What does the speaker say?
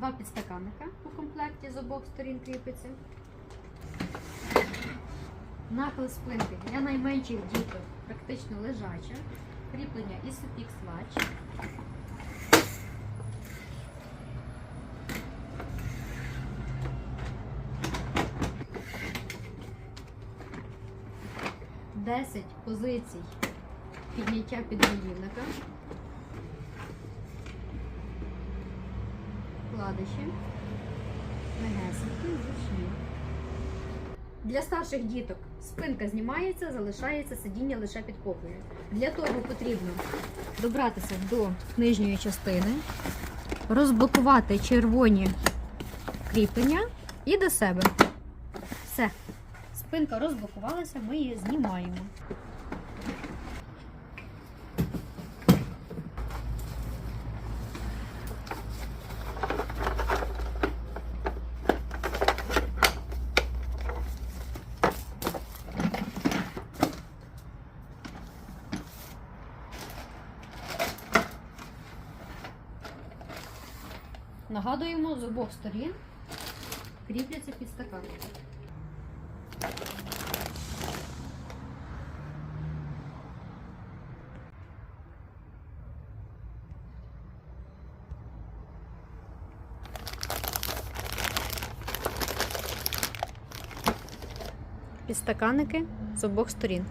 два підстаканника у комплекті з обох сторін кріпиться. Нахил спинки для найменших діток практично лежача. Кріплення Isofix Latch. Десять позицій підняття підголівника. Вкладиші. Для старших діток спинка знімається, залишається сидіння лише під копою. Для того потрібно добратися до нижньої частини, розблокувати червоні кріплення і до себе. Все. Спинка розблокувалася, ми її знімаємо. Нагадуємо, з обох сторін кріпляться підстаканники. Підстаканники з обох сторін.